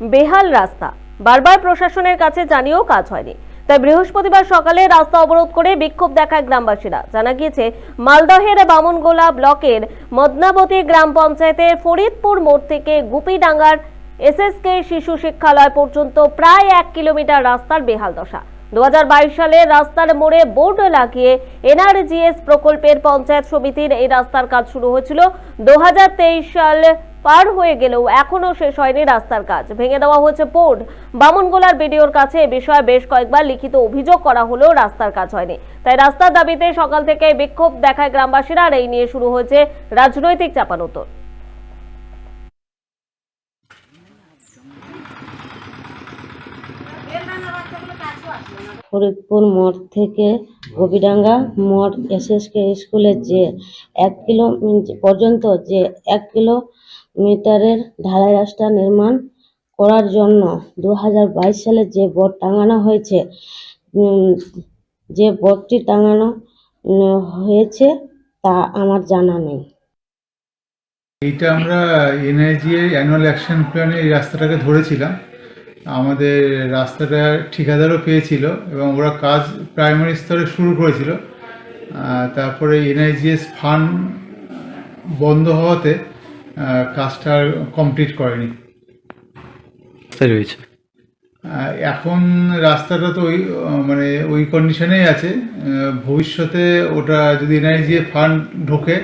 বেহাল রাস্তা। বারবার প্রশাসনের কাছে জানিয়েও কাজ হয়নি। তাই বৃহস্পতিবার সকালে রাস্তা অবরোধ করে বিক্ষোভ দেখায় গ্রামবাসীরা। জানা গিয়েছে, মালদহের বামনগোলা ব্লকের মদনাবতী গ্রাম পঞ্চায়েতের ফরিদপুর মোড় থেকে গুপিডাঙ্গার এসএসকে শিশু শিক্ষালয় পর্যন্ত প্রায় এক কিলোমিটার রাস্তার বেহাল দশা। দু সালে রাস্তার মোড়ে বোর্ড লাগিয়ে এনআরজিএস প্রকল্পের পঞ্চায়েত সমিতির এই রাস্তার কাজ শুরু হয়েছিল। দু হাজার তেইশ সাল পার হয়ে গেলেও এখনও শেষ হয়নি রাস্তার কাজ। ভেঙে দেওয়া হয়েছে বোর্ড। বামনগোলার বিডিওর কাছে এ বিষয়ে বেশ কয়েকবার লিখিত অভিযোগ করা হলেও রাস্তার কাজ হয়নি। তাই রাস্তার দাবিতে সকাল থেকে বিক্ষোভ দেখায় গ্রামবাসীরা আর এই নিয়ে শুরু হয়েছে রাজনৈতিক চাপানোতর। ফরিদপুর মোড় থেকে গোবিডাঙ্গা মোড় এসএসকে স্কুলের যে এক কিলো পর্যন্ত যে এক কিলোমিটারের ঢালাই রাস্তা নির্মাণ করার জন্য দু হাজার বাইশ সালে যে বোর্ড টাঙানো হয়েছে যে বোর্ডটি টাঙানো হয়েছে তা আমার জানা নেই। এইটা আমরা এনআইজি এর অ্যানুয়াল অ্যাকশন প্ল্যানে এই রাস্তাটাকে ধরেছিলাম। আমাদের রাস্তাটা ঠিকাদারও পেয়েছিল এবং ওরা কাজ প্রাইমারি স্তরে শুরু করেছিল। তারপরে এনআইজিএস ফান্ড বন্ধ হওয়াতে কাজটা কমপ্লিট করেনি। রয়েছে। এখন রাস্তাটা তো ওই মানে ওই কন্ডিশনেই আছে। ভবিষ্যতে ওটা যদি এনআইজি ফান্ড ঢোকে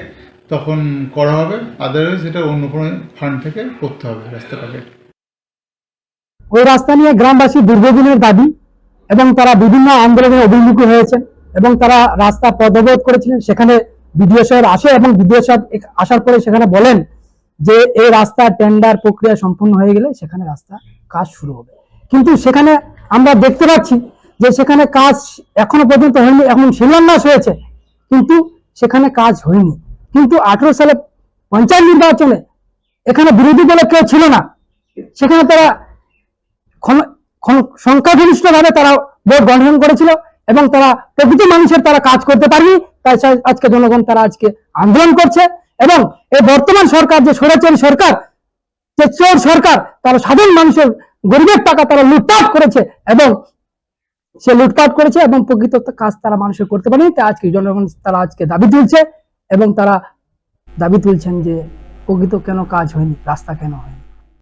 তখন করা হবে। আদারওয়াইজ এটা অন্য কোনো ফান্ড থেকে করতে হবে রাস্তাটাকে। ওই রাস্তা নিয়ে গ্রামবাসী দীর্ঘদিনের দাবি এবং তারা বিভিন্ন আন্দোলনে অভিমুখী হয়েছেন এবং তারা রাস্তা পদবোধ করেছিলেন সেখানে বিডিও সাহেব আসে এবং বিডিও সাহেব আসার পরে সেখানে বলেন যে এই রাস্তা টেন্ডার প্রক্রিয়া সম্পূর্ণ হয়ে গেলে সেখানে রাস্তা কাজ শুরু হবে। কিন্তু সেখানে আমরা দেখতে পাচ্ছি যে সেখানে কাজ এখনও পর্যন্ত হয়নি, এখন শিলান্যাস হয়েছে, কিন্তু সেখানে কাজ হয়নি। কিন্তু আঠেরো সালে পঞ্চায়েত নির্বাচনে এখানে বিরোধী দলে কেউ ছিল না। সেখানে তারা সংখ্যাগরিষ্ঠভাবে তারা ভোট গঠন করেছিল এবং তারা প্রকৃত মানুষের তারা কাজ করতে পারেনি। তাই আজকে জনগণ তারা আজকে আন্দোলন করছে। এবং এই বর্তমান সরকার, যে স্বৈরাচারী সরকার, যে চোর সরকার, তারা সাধারণ মানুষের গরিবের টাকা তারা লুটপাট করেছে এবং সে লুটপাট করেছে এবং প্রকৃত কাজ তারা মানুষের করতে পারেনি। তাই আজকে জনগণ তারা আজকে দাবি তুলছে এবং তারা দাবি তুলছেন যে প্রকৃত কেন কাজ হয়নি, রাস্তা কেন হয়নি।